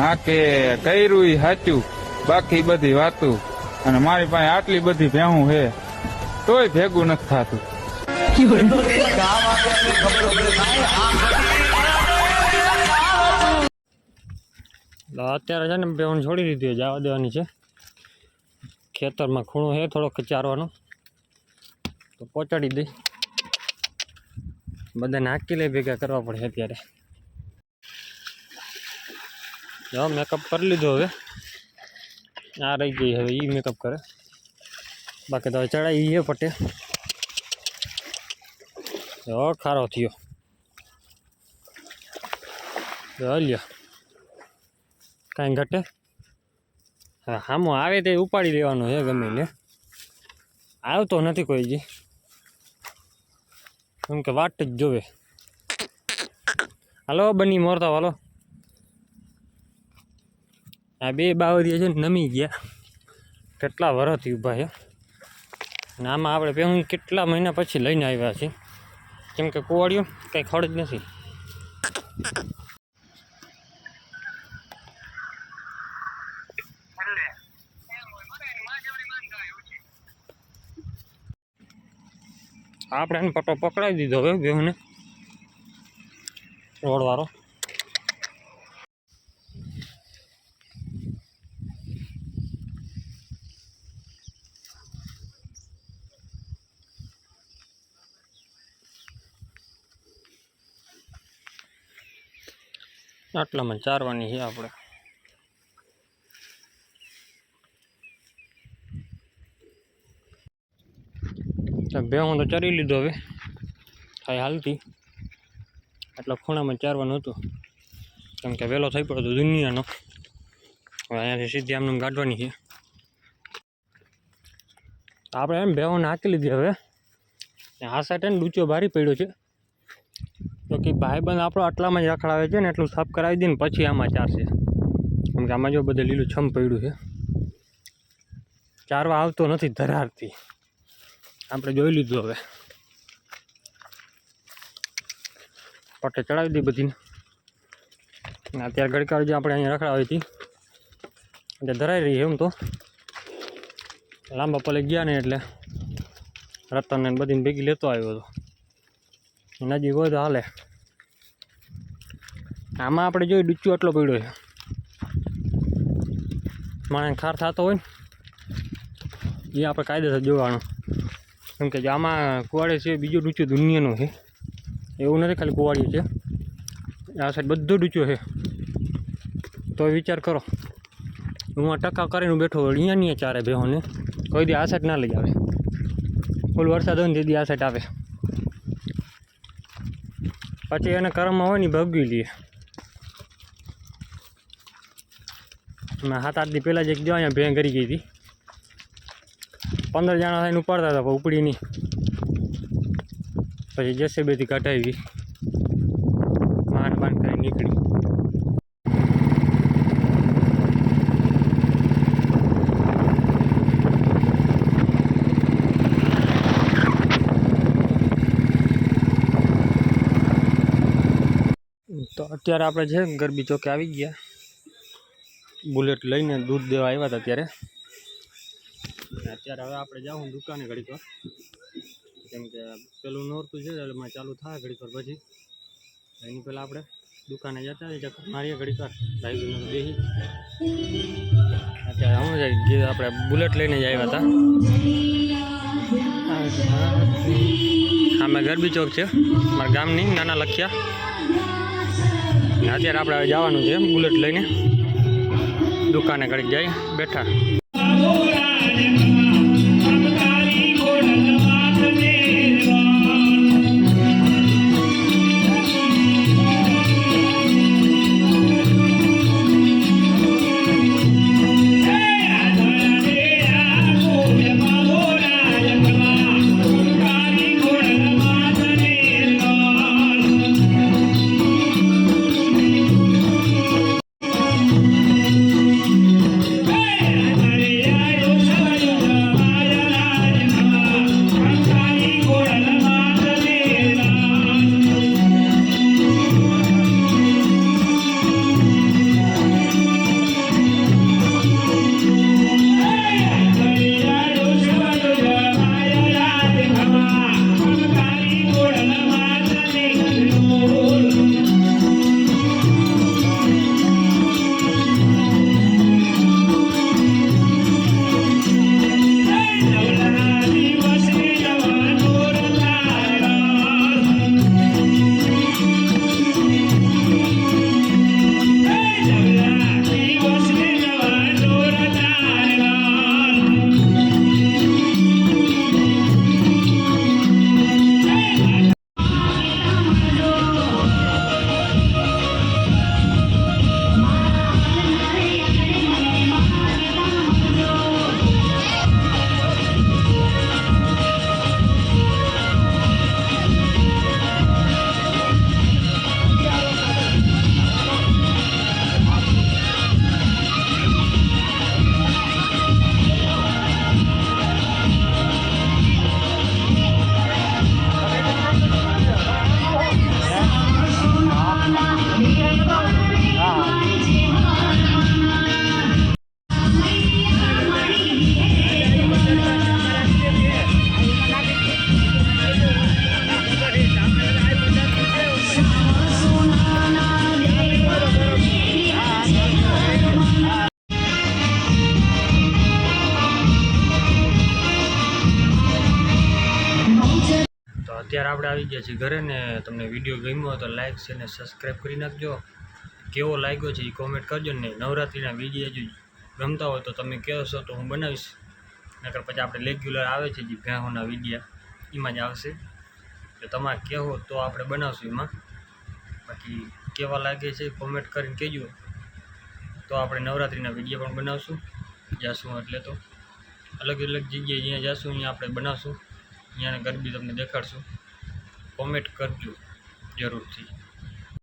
હા, કે કર્યું સાચું. બાકી બધી વાતું. અને મારી પાસે આટલી બધી ભેહું છે તોય ભેગું નથી થતું. અત્યારે છે ને બેવણ છોડી દીધી જવા દેવાની છે. ખેતરમાં ખૂણો છે, થોડોક ચારવાનો. તો પહોંચાડી દઈ બધાને હાકી લઈ ભેગા કરવા પડે અત્યારે. જો મેકઅપ કરી લીધો હવે. આ રહી ગઈ હવે એ મેકઅપ કરે. બાકી તો હવે ચડાવી એ પટે જો, ખારો થયો. જો લ્યો. કાંઈ ઘટે? હા, હામો આવે તે ઉપાડી લેવાનો છે ગમે ને આવતો નથી કોઈ જી કેમ કે વાટ જ જોવે. હાલો, બની મોરતા હાલો આ બે બાવરિયા છે ને નમી ગયા. કેટલા વરસથી ઊભા છે અને આમાં આપણે પહેલું કેટલા મહિના પછી લઈને આવ્યા છીએ? કેમ કે કુવાડિયું કંઈ ખડ જ નથી. આપણે એને પટ્ટો પકડાવી દીધો હવે બેહુને. રોડવાળો. આટલામાં ચારવાની છે આપણે. બે હું તો ચરી લીધો હવે. થાય હાલતી. આટલા ખૂણામાં ચારવાનું હતું. કેમ કે વહેલો થઈ પડ્યો હતો દુનિયાનો. હવે અહીંયાથી સીધી આમને ગાઢવાની છે. આપણે એમ ભેહોને હાકી લીધી હવે. આ સાઈડ એને ડૂચો ભારી પડ્યો છે. કે ભાઈબંધ આપણો આટલામાં જ રખડાવે છે ને એટલું સાફ કરાવી દે ને પછી આમાં ચારશે કેમ કે આમાં જો બધે લીલું છમ પડ્યું છે. ચારવા આવતો નથી ધરારથી. આપણે જોઈ લીધું હવે. પટ્ટે ચડાવી દઈ બધીને. અત્યારે ગડકાળ જે આપણે અહીંયા રખડાવી હતી. એટલે ધરાઈ રહી એમ તો. લાંબા પલે ગયા ને એટલે રતનને બધીને ભેગી લેતો આવ્યો હતો. નજીક હોય તો હાલે. આમાં આપણે જોઈએ ડુચ્ચો એટલો પડ્યો છે. માણે ખાર થતો હોય ને, એ આપણે કાયદેસર જોવાનું. કેમ કે આમાં કુવાડે છે, બીજું ડૂચું દુનિયાનું છે. એવું નથી, ખાલી કુવાડિયું છે. આ સાઈડ બધો ડૂચો છે. તો વિચાર કરો. હું આ ટકા કરીને બેઠો હોય અહીંયા નહીં ચારે બેહોને કોઈ દી આ સાઈડ ના લઈ આવે. ફૂલ વરસાદ હોય ને દીદી આ સાઈડ આવે. પછી એને કરમમાં હોય ને ભગવી લઈએ મેં સાત આઠ દી પહેલાં જ એક જો અહીંયા ભેં કરી ગઈ હતી. પંદર જણા થઈને ઉપાડતા હતા, પણ ઉપડી નહીં. પછી જેસીબીથી કઢાવી. માંડ માંડ કરી નીકળી. તો અત્યારે આપણે છે ગરબી ચોકે આવી ગયા. બુલેટ લઈને દૂધ દેવા આવ્યા હતા ત્યારે. અત્યારે હવે આપણે જાઉં દુકાને ઘડીક વાર. કેમ કે પેલું નોરતું છે, એટલે ચાલુ થાય ઘડીક વાર પછી. એની પહેલાં આપણે દુકાને જતા હોય ચક્કર મારીએ ઘડીક વાર. ભાઈ બેસી અત્યારે હું જાય આપણે બુલેટ લઈને જ આવ્યા હતા. અમે ગરબી ચોક છે, મારા ગામની, નાના લખ્યા. અત્યારે આપણે જવાનું છે બુલેટ લઈને. દુકાને ઘડી જાય બેઠા. અત્યારે આપણે આવી ગયા છીએ ઘરે ને તમને વીડિયો ગમ્યો તો લાઈક છે ને સબસ્ક્રાઈબ કરી નાખજો. કેવો લાગ્યો છે એ કોમેન્ટ કરજો ને નવરાત્રિના વીડિયો જો ગમતા હોય તો તમે કહેશો તો હું બનાવીશ. નકર પછી આપણે રેગ્યુલર આવે છે જે ભેહોના વિડીયા, એમાં જ આવશે. તો તમારે કહેવો તો આપણે બનાવશું એમાં. બાકી કેવા લાગે છે કોમેન્ટ કરીને કહેજો. તો આપણે નવરાત્રિના વીડિયો પણ બનાવશું. જાશું એટલે તો. અલગ અલગ જગ્યાએ જ્યાં જાશું અહીંયા આપણે બનાવશું. અહીંયાના ગરબી તમને દેખાડશું. કોમેન્ટ કરજો જરૂરથી.